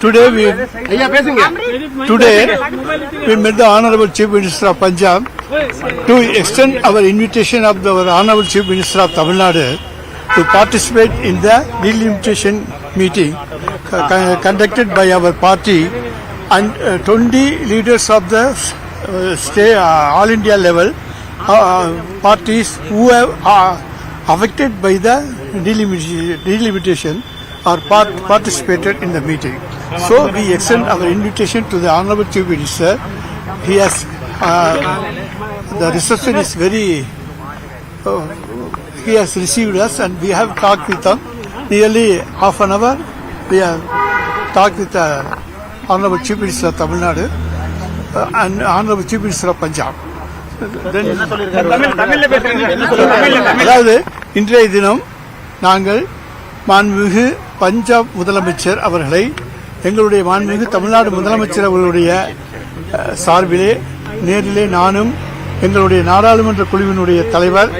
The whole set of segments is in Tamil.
Today we, today we met the Honorable Chief Minister of Punjab to extend our invitation of the Honorable Chief Minister of Tamil Nadu to participate in the delimitation meeting conducted by our party and uh, 20 leaders of the uh, state, uh, all India level parties who are affected by the delimitation. Or part, participated in the meeting. So we extend our invitation to the Honorable Chief Minister. He has uh, the reception is very. Uh, he has received us and we have talked with him nearly half an hour. We have talked with the Honorable Chief Minister of Tamil Nadu uh, and Honorable Chief Minister of Punjab. அதாவது இன்றைய தினம் நாங்கள் மாண்புமிகு பஞ்சாப் முதலமைச்சர் அவர்களை எங்களுடைய மாண்புமிகு தமிழ்நாடு முதலமைச்சர் அவர்களுடைய சார்பிலே நேரிலே நானும் எங்களுடைய நாடாளுமன்ற குழுவினுடைய தலைவர்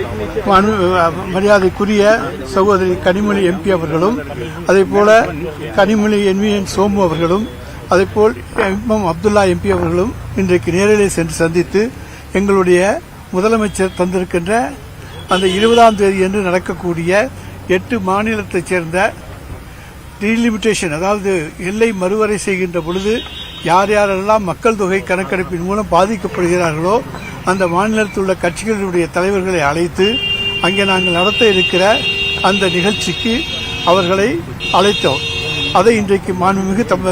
மரியாதைக்குரிய சகோதரி கனிமொழி எம்பி அவர்களும் அதே போல கனிமொழி என்விஎன் சோமு அவர்களும் அதேபோல் எம்எம் அப்துல்லா எம்பி அவர்களும் இன்றைக்கு நேரிலே சென்று சந்தித்து எங்களுடைய முதலமைச்சர் தந்திருக்கின்ற அந்த இருபதாம் தேதி என்று நடக்கக்கூடிய எட்டு மாநிலத்தைச் சேர்ந்த டீலிமிட்டேஷன் அதாவது எல்லை மறுவரை செய்கின்ற பொழுது யார் யாரெல்லாம் மக்கள் தொகை கணக்கெடுப்பின் மூலம் பாதிக்கப்படுகிறார்களோ அந்த மாநிலத்தில் உள்ள கட்சிகளுடைய தலைவர்களை அழைத்து அங்கே நாங்கள் நடத்த இருக்கிற அந்த நிகழ்ச்சிக்கு அவர்களை அழைத்தோம். அதை இன்றைக்கு மாண்புமிகு தம்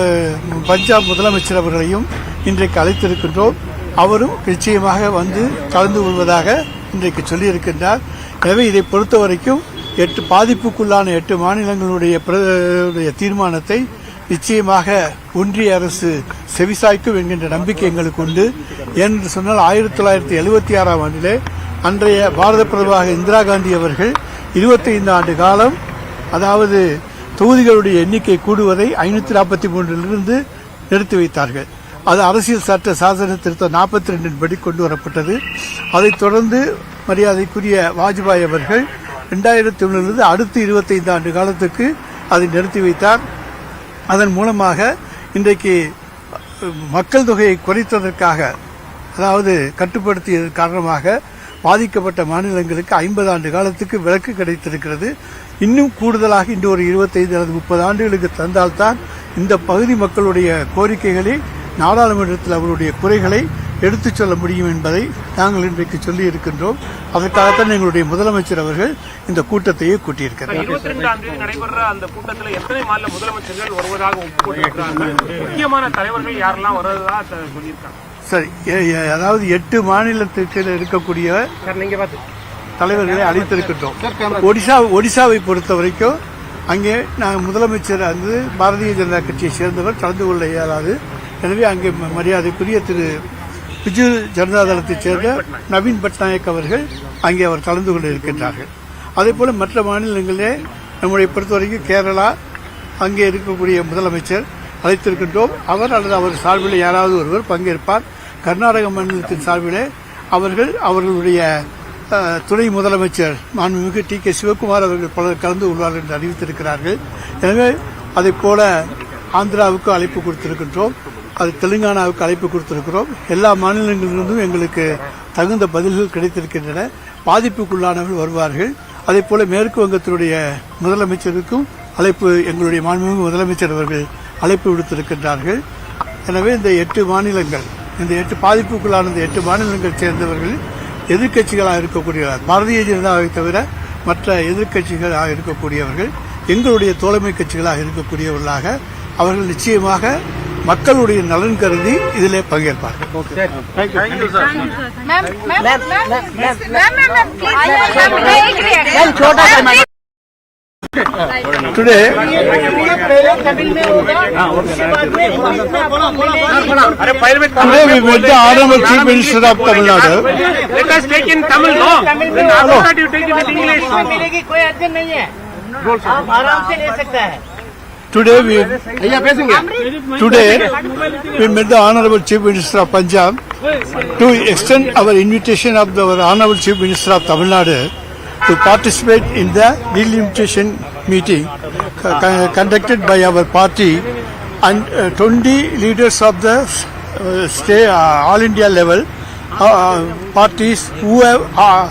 பஞ்சாப் முதலமைச்சர் அவர்களையும் இன்றைக்கு அழைத்திருக்கின்றோம். அவரும் நிச்சயமாக வந்து கலந்து கொள்வதாக இன்றைக்கு சொல்லியிருக்கின்றார். எனவே இதை பொறுத்த வரைக்கும் எட்டு பாதிப்புக்குள்ளான எட்டு மாநிலங்களுடைய பிர- தீர்மானத்தை நிச்சயமாக ஒன்றிய அரசு செவிசாய்க்கும் என்கின்ற நம்பிக்கை எங்களுக்கு உண்டு. என்று சொன்னால் ஆயிரத்தி தொள்ளாயிரத்தி எழுபத்தி ஆறாம் ஆண்டிலே அன்றைய பாரத பிரதமராக இந்திரா காந்தி அவர்கள் 25 ஆண்டு காலம் அதாவது தொகுதிகளுடைய எண்ணிக்கை கூடுவதை ஐநூத்தி நாற்பத்தி மூன்றிலிருந்து நிறுத்தி வைத்தார்கள். அது அரசியல் சட்ட சாசன திருத்தம் நாற்பத்தி ரெண்டின் படி கொண்டு வரப்பட்டது. அதைத் தொடர்ந்து மரியாதைக்குரிய வாஜ்பாய் அவர்கள் ரெண்டாயிரத்தி ஒன்றிலிருந்து அடுத்து 25 ஆண்டு காலத்துக்கு அதை நிறுத்தி வைத்தார். அதன் மூலமாக இன்றைக்கு மக்கள் தொகையை குறைத்ததற்காக அதாவது கட்டுப்படுத்தியதன் காரணமாக பாதிக்கப்பட்ட மாநிலங்களுக்கு ஐம்பது ஆண்டு காலத்துக்கு விலக்கு கிடைத்திருக்கிறது. இன்னும் கூடுதலாக இன்று ஒரு இருபத்தைந்து அல்லது முப்பது ஆண்டுகளுக்கு தந்தால்தான் இந்த பகுதி மக்களுடைய கோரிக்கைகளை நாடாளுமன்றத்தில் அவருடைய குறைகளை எடுத்துச் சொல்ல முடியும் என்பதை நாங்கள் இன்றைக்கு சொல்லி இருக்கின்றோம் அதற்காகத்தான் எங்களுடைய முதலமைச்சர் அவர்கள் இந்த கூட்டத்தையே கூட்டியிருக்கிறார். இருபத்தி ரெண்டாம் தேதி நடைபெற அந்த கூட்டத்தில் எத்தனை மாநில முதலமைச்சர்கள் வருவதாக முக்கியமான தலைவர்கள் யாரெல்லாம் வருவதா த- சொல்லியிருக்காங்க. சரி அதாவது எட்டு மாநிலத்திற்கு இருக்கக்கூடிய தலைவர்களை அழைத்திருக்கின்றோம். ஒடிசா ஒடிசாவை பொறுத்த வரைக்கும் அங்கே நாங்கள் முதலமைச்சர் வந்து பாரதிய ஜனதா கட்சியை சேர்ந்தவர் கலந்து கொள்ள இயலாது. எனவே அங்கே மரியாதைக்குரிய திரு பிஜு ஜனதா தளத்தைச் சேர்ந்த நவீன் பட்நாயக் அவர்கள் அங்கே அவர் கலந்து கொண்டு இருக்கின்றார்கள். அதே போல மற்ற மாநிலங்களிலே நம்முடைய பொறுத்தவரைக்கும் கேரளா அங்கே இருக்கக்கூடிய முதலமைச்சர் அழைத்திருக்கின்றோம். அவர் அல்லது அவர் சார்பில் யாராவது ஒருவர் பங்கேற்பார். கர்நாடக மாநிலத்தின் சார்பிலே அவர்கள் அவர்களுடைய துணை முதலமைச்சர் மாண்புமிகு டி கே சிவகுமார் அவர்கள் பலர் கலந்து கொள்வார்கள் என்று அறிவித்திருக்கிறார்கள். எனவே அதைப்போல ஆந்திராவுக்கு அழைப்பு கொடுத்திருக்கின்றோம். அது தெலுங்கானாவுக்கு அழைப்பு கொடுத்திருக்கிறோம். எல்லா மாநிலங்களிலிருந்தும் எங்களுக்கு தகுந்த பதில்கள் கிடைத்திருக்கின்றன. பாதிப்புக்குள்ளானவர்கள் வருவார்கள். அதே போல மேற்கு வங்கத்தினுடைய முதலமைச்சருக்கும் அழைப்பு எங்களுடைய மாண்புமிகு முதலமைச்சர் அவர்கள் அழைப்பு விடுத்திருக்கின்றார்கள். எனவே இந்த எட்டு மாநிலங்கள் இந்த எட்டு பாதிப்புக்குள்ளான இந்த எட்டு மாநிலங்கள் சேர்ந்தவர்கள் எதிர்க்கட்சிகளாக இருக்கக்கூடிய பாரதிய ஜனதாவை தவிர மற்ற எதிர்க்கட்சிகளாக இருக்கக்கூடியவர்கள் எங்களுடைய தோழமை கட்சிகளாக இருக்கக்கூடியவர்களாக அவர்கள் நிச்சயமாக மக்களுடைய நலன் கருதி இதிலே பங்கேற்பார்கள் ma'am ma'am ma'am ma'am ma'am ma'am please ma'am छोटा सा டுடே तमिल में होगा उसके बाद में इंग्लिश में आपको मिलेगी अरे पहले में Today we met the Honorable Chief Minister of Tamil Nadu. Let us take in Tamil, no? Tamil में Then after होगा that you take it in English. English में मिलेगी कोई अड़चन नहीं है आप आराम से ले सकता है Today we, today we met the Honorable Chief Minister of Punjab to extend our invitation of the Honorable Chief Minister of Tamil Nadu to participate in the delimitation meeting uh, uh, conducted by our party and uh, 20 leaders of the state, all India level parties who have, are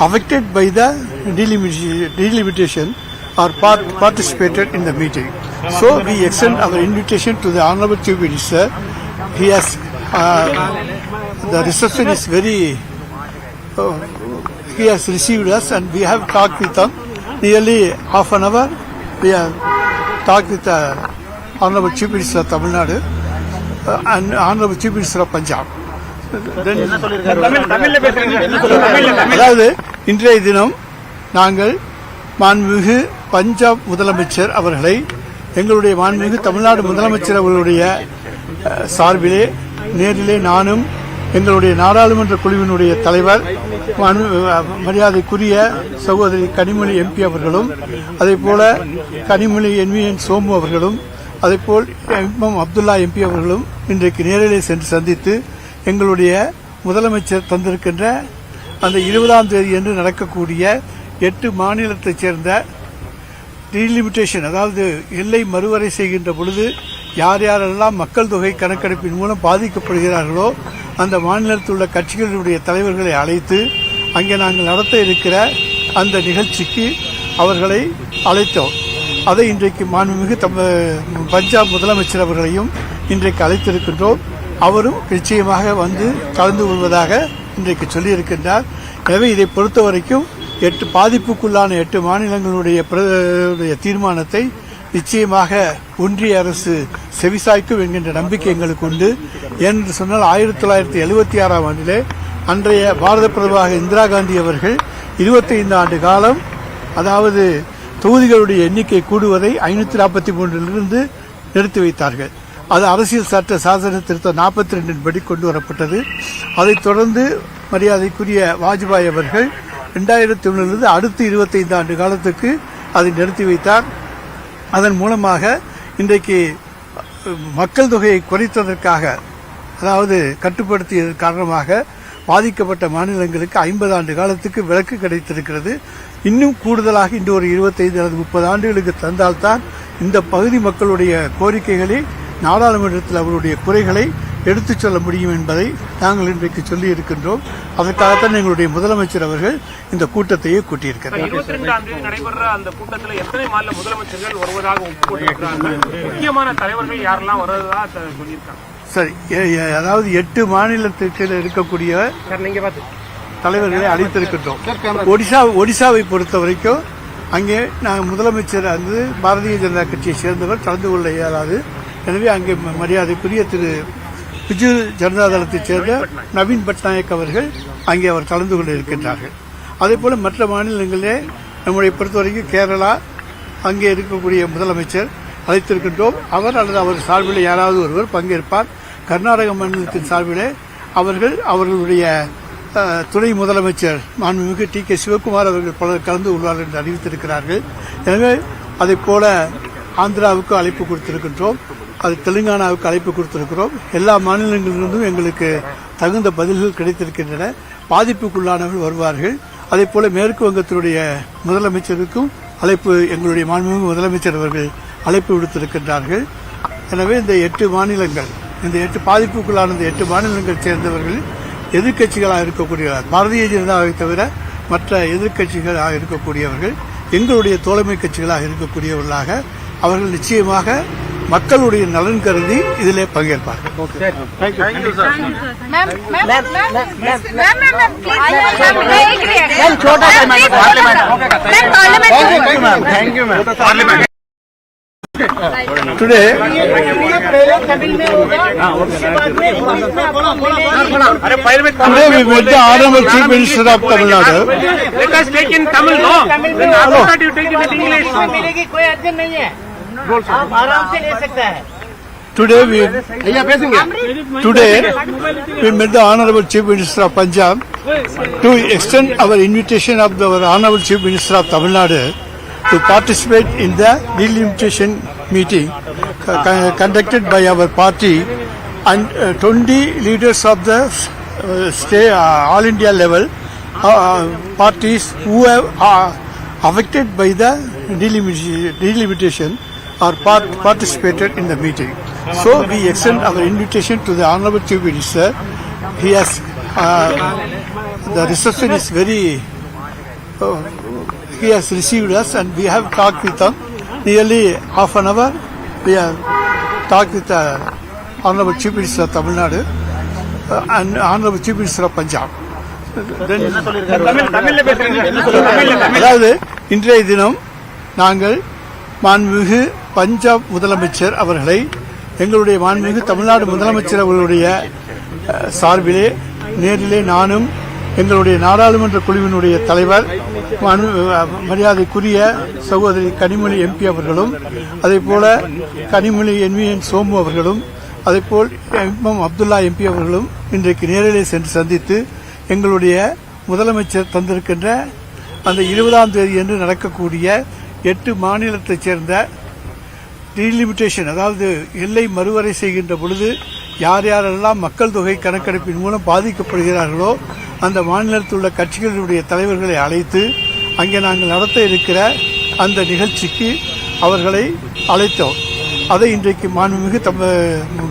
affected by the delimitation or part participated in the meeting. So we extend our invitation to the Honorable Chief Minister. He has uh, the reception is very uh, he has received us and we have talked with him nearly half an hour. We have talked with the Honorable Chief Minister of Tamil Nadu uh, and Honorable Chief Minister of Punjab. அதாவது இன்றைய தினம் நாங்கள் மாண்புமிகு பஞ்சாப் முதலமைச்சர் அவர்களை எங்களுடைய மாண்புமிகு தமிழ்நாடு முதலமைச்சர் அவர்களுடைய சார்பிலே நேரிலே நானும் எங்களுடைய நாடாளுமன்ற குழுவினுடைய தலைவர் மரியாதைக்குரிய சகோதரி கனிமொழி எம்பி அவர்களும் அதே போல கனிமொழி என்விஎன் சோமு அவர்களும் அதேபோல் எம் அப்துல்லா எம்பி அவர்களும் இன்றைக்கு நேரிலே சென்று சந்தித்து எங்களுடைய முதலமைச்சர் தந்திருக்கின்ற அந்த இருபதாம் தேதி என்று நடக்கக்கூடிய எட்டு மாநிலத்தைச் சேர்ந்த டீலிமிட்டேஷன் அதாவது எல்லை மறுவரை செய்கின்ற பொழுது யார் யாரெல்லாம் மக்கள் தொகை கணக்கெடுப்பின் மூலம் பாதிக்கப்படுகிறார்களோ அந்த மாநிலத்தில் உள்ள கட்சிகளுடைய தலைவர்களை அழைத்து அங்கே நாங்கள் நடத்த இருக்கிற அந்த நிகழ்ச்சிக்கு அவர்களை அழைத்தோம். அதை இன்றைக்கு மாண்புமிகு தம் பஞ்சாப் முதலமைச்சர் அவர்களையும் இன்றைக்கு அழைத்திருக்கின்றோம். அவரும் நிச்சயமாக வந்து கலந்து கொள்வதாக இன்றைக்கு சொல்லியிருக்கின்றார். எனவே இதை பொறுத்த வரைக்கும் எட்டு பாதிப்புக்குள்ளான எட்டு மாநிலங்களுடைய தீர்மானத்தை நிச்சயமாக ஒன்றிய அரசு செவிசாய்க்கும் என்கின்ற நம்பிக்கை எங்களுக்கு உண்டு. என்று சொன்னால் ஆயிரத்தி தொள்ளாயிரத்தி எழுபத்தி ஆறாம் ஆண்டிலே அன்றைய பாரத பிரதமராக இந்திரா காந்தி அவர்கள் 25 ஆண்டு காலம் அதாவது தொகுதிகளுடைய எண்ணிக்கை கூடுவதை ஐநூற்றி நாற்பத்தி மூன்றிலிருந்து நிறுத்தி வைத்தார்கள். அது அரசியல் சட்ட சாசன திருத்தம் நாற்பத்தி ரெண்டின் படி கொண்டு வரப்பட்டது. அதைத் தொடர்ந்து மரியாதைக்குரிய வாஜ்பாய் அவர்கள் ரெண்டாயிரத்தி ஒன்றிலிருந்து அடுத்த 25 ஆண்டு காலத்துக்கு அதை நிறுத்தி வைத்தார். அதன் மூலமாக இன்றைக்கு மக்கள் தொகையை குறைத்ததற்காக அதாவது கட்டுப்படுத்தியது காரணமாக பாதிக்கப்பட்ட மாநிலங்களுக்கு ஐம்பது ஆண்டு காலத்துக்கு விலக்கு கிடைத்திருக்கிறது. இன்னும் கூடுதலாக இன்று ஒரு இருபத்தைந்து அல்லது முப்பது ஆண்டுகளுக்கு தந்தால்தான் இந்த பகுதி மக்களுடைய கோரிக்கைகளை நாடாளுமன்றத்தில் அவருடைய குறைகளை எடுத்துச் சொல்ல முடியும் என்பதை நாங்கள் இன்றைக்கு சொல்லி இருக்கின்றோம் அதற்காகத்தான் எங்களுடைய முதலமைச்சர் அவர்கள் இந்த கூட்டத்தையே கூட்டியிருக்கிறார். நடைபெற அந்த கூட்டத்தில் எத்தனை மாநில முதலமைச்சர்கள் வருவதாக முக்கியமான தலைவர்கள் யாரெல்லாம் வர்றதா த- சொல்லியிருக்காங்க. சரி அதாவது எட்டு மாநிலத்திற்கு இருக்கக்கூடிய தலைவர்களை அழைத்திருக்கின்றோம். ஒடிசா ஒடிசாவை பொறுத்த வரைக்கும் அங்கே நாங்கள் முதலமைச்சர் வந்து பாரதிய ஜனதா கட்சியை சேர்ந்தவர் கலந்து கொள்ள இயலாது. எனவே அங்கே மரியாதைக்குரிய திரு பிஜு ஜனதா தளத்தைச் சேர்ந்த நவீன் பட்நாயக் அவர்கள் அங்கே அவர் கலந்து கொண்டு இருக்கின்றார்கள் அதே போல மற்ற மாநிலங்களிலே நம்முடைய பொறுத்தவரைக்கும் கேரளா அங்கே இருக்கக்கூடிய முதலமைச்சர் அழைத்திருக்கின்றோம். அவர் அல்லது அவர் சார்பில் யாராவது ஒருவர் பங்கேற்பார். கர்நாடக மாநிலத்தின் சார்பிலே அவர்கள் அவர்களுடைய துணை முதலமைச்சர் மாண்புமிகு டி கே சிவகுமார் அவர்கள் பலர் கலந்து கொள்வார்கள் என்று அறிவித்திருக்கிறார்கள். எனவே அதைப் போல ஆந்திராவுக்கு அழைப்பு கொடுத்திருக்கின்றோம். அது தெலுங்கானாவுக்கு அழைப்பு கொடுத்திருக்கிறோம். எல்லா மாநிலங்களிலிருந்தும் எங்களுக்கு தகுந்த பதில்கள் கிடைத்திருக்கின்றன. பாதிப்புக்குள்ளானவர்கள் வருவார்கள். அதே போல மேற்கு வங்கத்தினுடைய முதலமைச்சருக்கும் அழைப்பு எங்களுடைய மாண்புமிகு முதலமைச்சர் அவர்கள் அழைப்பு விடுத்திருக்கின்றார்கள். எனவே இந்த எட்டு மாநிலங்கள் இந்த எட்டு பாதிப்புக்குள்ளான இந்த எட்டு மாநிலங்கள் சேர்ந்தவர்கள் எதிர்க்கட்சிகளாக இருக்கக்கூடிய பாரதிய ஜனதாவை தவிர மற்ற எதிர்க்கட்சிகளாக இருக்கக்கூடியவர்கள் எங்களுடைய தோழமை கட்சிகளாக இருக்கக்கூடியவர்களாக அவர்கள் நிச்சயமாக மக்களுடைய நலன் கருதி இதிலே பங்கேற்பார்கள் ma'am ma'am ma'am ma'am ma'am ma'am please ma'am एक मिनट मैम छोटा सा ma'am ma'am parliament thank you ma'am parliament today पहले तमिल में होगा उसके बाद में इंग्लिश में आपको मिलेगी अरे पहले में today we met the honorable chief minister of Tamil Nadu Let us take in Tamil, no? Tamil में Then after होगा that you take it in English. English में मिलेगी कोई अर्जन नहीं है आप आराम से ले सकता है Today we, today we met the Honorable Chief Minister of Punjab to extend our invitation of the Honorable Chief Minister of Tamil Nadu to participate in the delimitation meeting conducted by our party and uh, 20 leaders of the uh, state, uh, all India level uh, parties who have, are affected by the delimitation. Or part, participated in the meeting. So we extend our invitation to the Honorable Chief Minister. He has, uh, the reception is very, uh, he has received us and we have talked with him nearly half an hour. We have talked with the Honorable Chief Minister of Tamil Nadu uh, and Honorable Chief Minister of Punjab. Then Tamil தமிழ்ல பேசுறீங்க தமிழ்ல தமிழ் அதாவது இன்றைய தினம் நாங்கள் மாண்புமிகு பஞ்சாப் முதலமைச்சர் அவர்களை எங்களுடைய மாண்புமிகு தமிழ்நாடு முதலமைச்சர் அவர்களுடைய சார்பிலே நேரிலே நானும் எங்களுடைய நாடாளுமன்ற குழுவினுடைய தலைவர் மரியாதைக்குரிய சகோதரி கனிமொழி எம்பி அவர்களும் அதேபோல கனிமொழி என்விஎன் சோமு அவர்களும் அதேபோல் எம்எம் அப்துல்லா எம்பி அவர்களும் இன்றைக்கு நேரிலே சென்று சந்தித்து எங்களுடைய முதலமைச்சர் தந்திருக்கின்ற அந்த இருபதாம் தேதி என்று நடக்கக்கூடிய எட்டு மாநிலத்தைச் சேர்ந்த டீலிமிட்டேஷன் அதாவது எல்லை மறுவரை செய்கின்ற பொழுது யார் யாரெல்லாம் மக்கள் தொகை கணக்கெடுப்பின் மூலம் பாதிக்கப்படுகிறார்களோ அந்த மாநிலத்தில் உள்ள கட்சிகளுடைய தலைவர்களை அழைத்து அங்கே நாங்கள் நடத்த இருக்கிற அந்த நிகழ்ச்சிக்கு அவர்களை அழைத்தோம். அதை இன்றைக்கு மாண்புமிகு தம்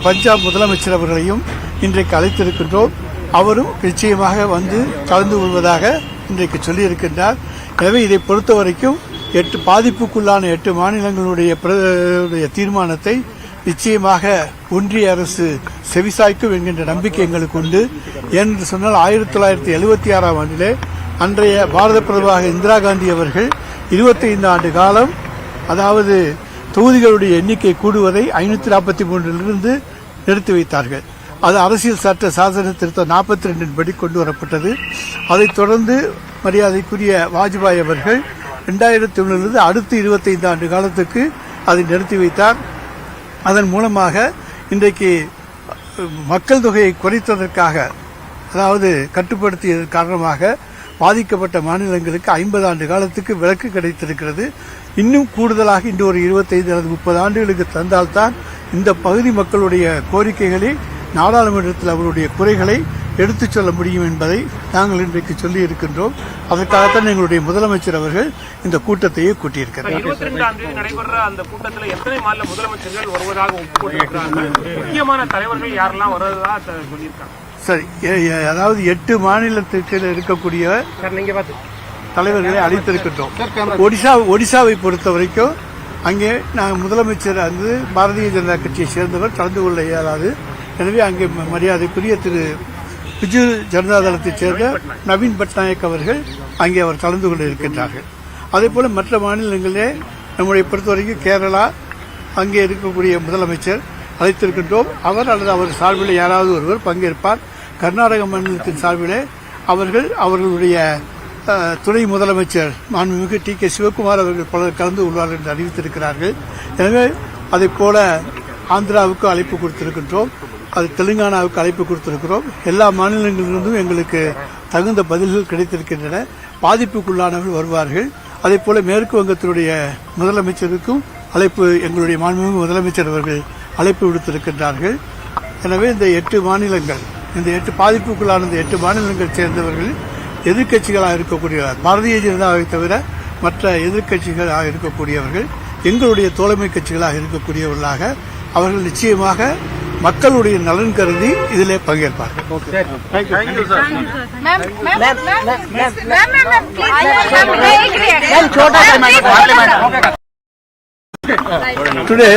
பஞ்சாப் முதலமைச்சர் அவர்களையும் இன்றைக்கு அழைத்திருக்கின்றோம். அவரும் நிச்சயமாக வந்து கலந்து கொள்வதாக இன்றைக்கு சொல்லியிருக்கின்றார். எனவே இதை பொறுத்த வரைக்கும் எட்டு பாதிப்புக்குள்ளான எட்டு மாநிலங்களுடைய தீர்மானத்தை நிச்சயமாக ஒன்றிய அரசு செவிசாய்க்கும் என்கின்ற நம்பிக்கை எங்களுக்கு உண்டு. ஏனென்று சொன்னால் ஆயிரத்தி தொள்ளாயிரத்தி எழுபத்தி ஆறாம் ஆண்டிலே அன்றைய பாரத பிரதமராக இந்திரா காந்தி அவர்கள் 25 ஆண்டு காலம் அதாவது தொகுதிகளுடைய எண்ணிக்கை கூடுவதை ஐநூற்றி நாற்பத்தி மூன்றிலிருந்து நிறுத்தி வைத்தார்கள். அது அரசியல் சட்ட சாசன திருத்தம் நாற்பத்தி ரெண்டின் படி கொண்டு வரப்பட்டது. அதைத் தொடர்ந்து மரியாதைக்குரிய வாஜ்பாய் அவர்கள் ரெண்டாயிரத்தி ஒன்றிலிருந்து அடுத்த 25 ஆண்டு காலத்துக்கு அதை நிறுத்தி வைத்தார். அதன் மூலமாக இன்றைக்கு மக்கள் தொகையை குறைத்ததற்காக அதாவது கட்டுப்படுத்தியதன் காரணமாக பாதிக்கப்பட்ட மாநிலங்களுக்கு ஐம்பது ஆண்டு காலத்துக்கு விலக்கு கிடைத்திருக்கிறது. இன்னும் கூடுதலாக இன்று ஒரு இருபத்தைந்து அல்லது முப்பது ஆண்டுகளுக்கு தந்தால்தான் இந்த பகுதி மக்களுடைய கோரிக்கைகளை நாடாளுமன்றத்தில் அவருடைய குறைகளை எடுத்துச் சொல்ல முடியும் என்பதை நாங்கள் இன்றைக்கு சொல்லி இருக்கின்றோம். அதற்காகத்தான் எங்களுடைய முதலமைச்சர் அவர்கள் இந்த கூட்டத்தையே கூட்டியிருக்கிறார். இருபத்தி ரெண்டாம் தேதி நடைபெற அந்த கூட்டத்தில் எத்தனை மாநில முதலமைச்சர்கள் வருவதாக ஒப்புக்கொண்டிருக்கிறாங்க முக்கியமான தலைவர்கள் யாரெல்லாம் வருவதா த- சொல்லியிருக்காங்க. சரி அதாவது எட்டு மாநிலத்திற்கு இருக்கக்கூடிய தலைவர்களை அழைத்திருக்கின்றோம். ஒடிசா ஒடிசாவை பொறுத்த வரைக்கும் அங்கே நாங்கள் முதலமைச்சர் வந்து பாரதிய ஜனதா கட்சியை சேர்ந்தவர் கலந்து கொள்ள இயலாது. எனவே அங்கே மரியாதைக்குரிய திரு பிஜு ஜனதா தளத்தைச் சேர்ந்த நவீன் பட்நாயக் அவர்கள் அங்கே அவர் கலந்து கொண்டு இருக்கின்றார்கள் அதே போல மற்ற மாநிலங்களிலே நம்முடைய பொறுத்தவரைக்கும் கேரளா அங்கே இருக்கக்கூடிய முதலமைச்சர் அழைத்திருக்கின்றோம். அவர் அல்லது அவர் சார்பில் யாராவது ஒருவர் பங்கேற்பார். கர்நாடக மாநிலத்தின் சார்பிலே அவர்கள் அவர்களுடைய துணை முதலமைச்சர் மாண்புமிகு டி கே சிவகுமார் அவர்கள் பலர் கலந்து கொள்வார்கள் என்று அறிவித்திருக்கிறார்கள். எனவே அதைப் போல ஆந்திராவுக்கு அழைப்பு கொடுத்திருக்கின்றோம். அது தெலுங்கானாவுக்கு அழைப்பு கொடுத்திருக்கிறோம். எல்லா மாநிலங்களிலிருந்தும் எங்களுக்கு தகுந்த பதில்கள் கிடைத்திருக்கின்றன. பாதிப்புக்குள்ளானவர்கள் வருவார்கள். அதே போல மேற்கு வங்கத்தினுடைய முதலமைச்சருக்கும் அழைப்பு எங்களுடைய மாண்புமிகு முதலமைச்சர் அவர்கள் அழைப்பு விடுத்திருக்கின்றார்கள். எனவே இந்த எட்டு மாநிலங்கள் இந்த எட்டு பாதிப்புக்குள்ளான இந்த எட்டு மாநிலங்கள் சேர்ந்தவர்கள் எதிர்க்கட்சிகளாக இருக்கக்கூடிய பாரதிய ஜனதாவை தவிர மற்ற எதிர்க்கட்சிகளாக இருக்கக்கூடியவர்கள் எங்களுடைய தோழமை கட்சிகளாக இருக்கக்கூடியவர்களாக அவர்கள் நிச்சயமாக மக்களுடைய நலன் கருதி இதிலே பங்கேற்பார்கள் ma'am ma'am ma'am ma'am ma'am ma'am please ma'am मैं एक मिनट मैम छोटा सा मैम டுடே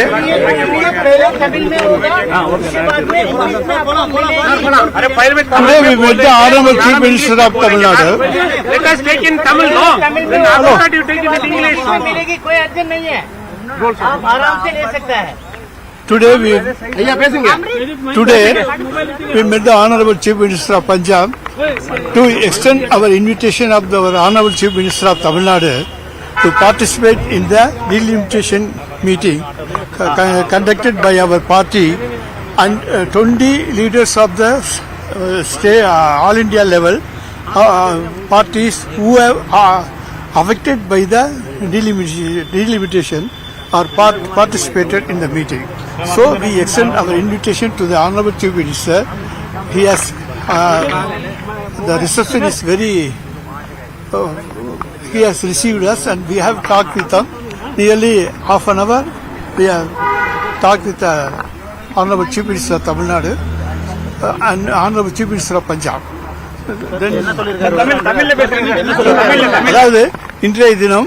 पहले तमिल में होगा उसके बाद में इंग्लिश में आपको मिलेगी अरे फाइल में today we met the honorable chief minister of Tamil Nadu let us take in Tamil no Tamil में Then होगा after that you take it in English. English में मिलेगी कोई अर्जन नहीं है आप आराम से ले सकता है today we today we met the honorable chief minister of punjab to extend our invitation of the honorable chief minister of tamil nadu to participate in the delimitation meeting uh, conducted by our party and uh, 20 leaders of the uh, state all india level parties who have affected by the delimitation or part participated in the meeting. So we extend our invitation to the Honorable Chief Minister. He has, uh, the reception is very, uh, he has received us and we have talked with them nearly half an hour. We have talked with the Honorable Chief Minister of Tamil Nadu uh, and Honorable Chief Minister of Punjab. அதாவது இன்றைய தினம்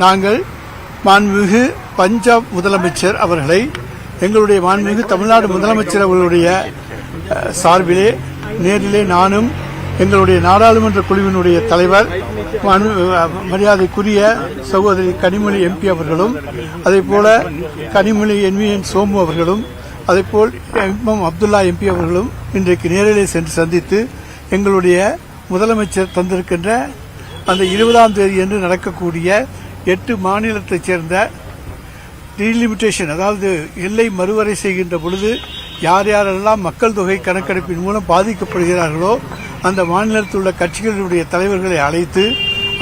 நாங்கள் மாண்புமிகு பஞ்சாப் முதலமைச்சர் அவர்களை எங்களுடைய மாண்புமிகு தமிழ்நாடு முதலமைச்சர் அவர்களுடைய சார்பிலே நேரிலே நானும் எங்களுடைய நாடாளுமன்ற குழுவினுடைய தலைவர் மரியாதைக்குரிய சகோதரி கனிமொழி எம்பி அவர்களும் அதே போல கனிமொழி என்விஎன் சோமு அவர்களும் அதேபோல் எம்எம் அப்துல்லா எம்பி அவர்களும் இன்றைக்கு நேரிலே சென்று சந்தித்து எங்களுடைய முதலமைச்சர் தந்திருக்கின்ற அந்த இருபதாம் தேதி என்று நடக்கக்கூடிய எட்டு மாநிலத்தைச் சேர்ந்த டீலிமிட்டேஷன் அதாவது எல்லை மறுவரை செய்கின்ற பொழுது யார் யாரெல்லாம் மக்கள் தொகை கணக்கெடுப்பின் மூலம் பாதிக்கப்படுகிறார்களோ அந்த மாநிலத்தில் உள்ள கட்சிகளுடைய தலைவர்களை அழைத்து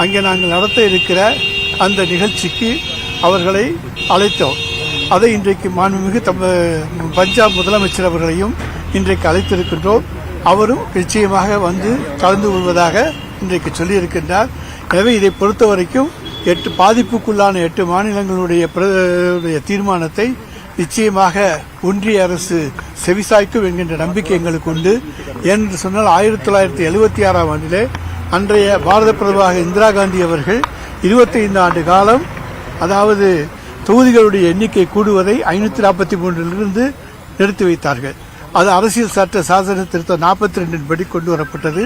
அங்கே நாங்கள் நடத்த இருக்கிற அந்த நிகழ்ச்சிக்கு அவர்களை அழைத்தோம். அதை இன்றைக்கு மாண்புமிகு தம் பஞ்சாப் முதலமைச்சர் அவர்களையும் இன்றைக்கு அழைத்திருக்கின்றோம். அவரும் நிச்சயமாக வந்து கலந்து கொள்வதாக இன்றைக்கு சொல்லியிருக்கின்றார். எனவே இதை பொறுத்த வரைக்கும் எட்டு பாதிப்புக்குள்ளான எட்டு மாநிலங்களுடைய தீர்மானத்தை நிச்சயமாக ஒன்றிய அரசு செவிசாய்க்கும் என்கின்ற நம்பிக்கை எங்களுக்கு உண்டு. என்று சொன்னால் ஆயிரத்தி தொள்ளாயிரத்தி எழுபத்தி ஆறாம் ஆண்டிலே அன்றைய பாரத பிரதமராக இந்திரா காந்தி அவர்கள் 25 ஆண்டு காலம் அதாவது தொகுதிகளுடைய எண்ணிக்கை கூடுவதை ஐநூற்றி நாற்பத்தி மூன்றிலிருந்து நிறுத்தி வைத்தார்கள். அது அரசியல் சட்ட சாசன திருத்தம் நாற்பத்தி ரெண்டின் படி கொண்டு வரப்பட்டது.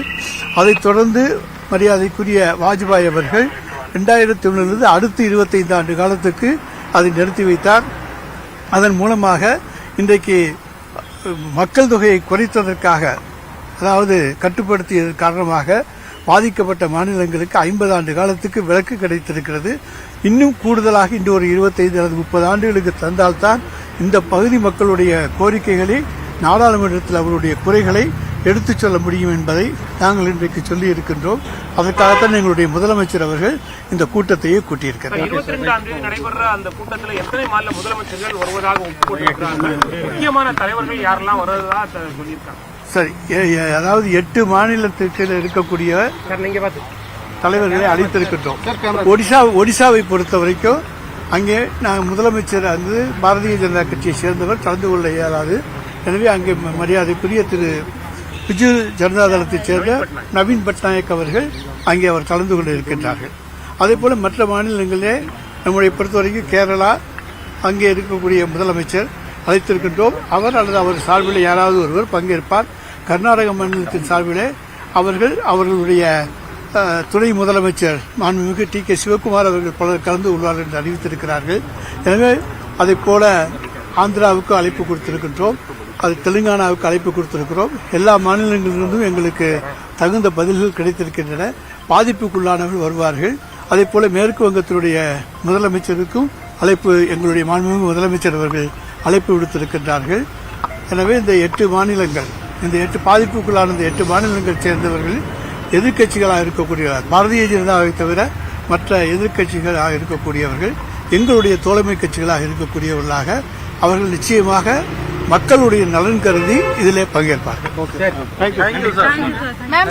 அதைத் தொடர்ந்து மரியாதைக்குரிய வாஜ்பாய் அவர்கள் ரெண்டாயிரத்தி ஒன்றிலிருந்து அடுத்த 25 ஆண்டு காலத்துக்கு அதை நிறுத்தி வைத்தார். அதன் மூலமாக இன்றைக்கு மக்கள் தொகையை குறைத்ததற்காக அதாவது கட்டுப்படுத்தியதன் காரணமாக பாதிக்கப்பட்ட மாநிலங்களுக்கு ஐம்பது ஆண்டு காலத்துக்கு விலக்கு கிடைத்திருக்கிறது. இன்னும் கூடுதலாக இன்று ஒரு இருபத்தைந்து அல்லது முப்பது ஆண்டுகளுக்கு தந்தால்தான் இந்த பகுதி மக்களுடைய கோரிக்கைகளை நாடாளுமன்றத்தில் அவருடைய குறைகளை எடுத்துச் சொல்ல முடியும் என்பதை நாங்கள் இன்றைக்கு சொல்லி இருக்கின்றோம். அதற்காகத்தான் எங்களுடைய முதலமைச்சர் அவர்கள் இந்த கூட்டத்தையே கூட்டியிருக்கிறார். இருபத்தி ரெண்டாம் தேதி நடைபெற அந்த கூட்டத்தில் எத்தனை மாநில முதலமைச்சர்கள் வருவதாக ஒப்புக்கொண்டிருக்கிறாங்க முக்கியமான தலைவர்கள் யாரெல்லாம் வருவதா த- சொல்லியிருக்காங்க. சரி அதாவது எட்டு மாநிலத்திற்கு இருக்கக்கூடிய தலைவர்களை அழைத்திருக்கின்றோம். ஒடிசா ஒடிசாவை பொறுத்த வரைக்கும் அங்கே நான் முதலமைச்சர் வந்து பாரதிய ஜனதா கட்சியை சேர்ந்தவர் கலந்து கொள்ள இயலாது. எனவே அங்கே மரியாதைக்குரிய திரு பிஜு ஜனதாதளத்தைச் சேர்ந்த நவீன் பட்நாயக் அவர்கள் அங்கே அவர் கலந்து கொண்டு இருக்கின்றார்கள் அதே போல மற்ற மாநிலங்களிலே நம்முடைய பொறுத்தவரைக்கும் கேரளா அங்கே இருக்கக்கூடிய முதலமைச்சர் அழைத்திருக்கின்றோம். அவர் அல்லது அவர் சார்பில் யாராவது ஒருவர் பங்கேற்பார். கர்நாடக மாநிலத்தின் சார்பிலே அவர்கள் அவர்களுடைய துணை முதலமைச்சர் மாண்புமிகு டி கே சிவகுமார் அவர்கள் பலர் கலந்து கொள்வார்கள் என்று அறிவித்திருக்கிறார்கள். எனவே அதைப் போல ஆந்திராவுக்கு அழைப்பு கொடுத்திருக்கின்றோம். அது தெலுங்கானாவுக்கு அழைப்பு கொடுத்திருக்கிறோம். எல்லா மாநிலங்களிலிருந்தும் எங்களுக்கு தகுந்த பதில்கள் கிடைத்திருக்கின்றன. பாதிப்புக்குள்ளானவர்கள் வருவார்கள். அதே போல மேற்கு வங்கத்தினுடைய முதலமைச்சருக்கும் அழைப்பு எங்களுடைய மாண்புமிகு முதலமைச்சர் அவர்கள் அழைப்பு விடுத்திருக்கின்றார்கள். எனவே இந்த எட்டு மாநிலங்கள் இந்த எட்டு பாதிப்புக்குள்ளான இந்த எட்டு மாநிலங்கள் சேர்ந்தவர்கள் எதிர்க்கட்சிகளாக இருக்கக்கூடியவர் பாரதிய ஜனதாவை தவிர மற்ற எதிர்க்கட்சிகளாக இருக்கக்கூடியவர்கள் எங்களுடைய தோழமை கட்சிகளாக இருக்கக்கூடியவர்களாக அவர்கள் நிச்சயமாக மக்களுடைய நலன் கருதி இதிலே பங்கேற்பார்கள். मैम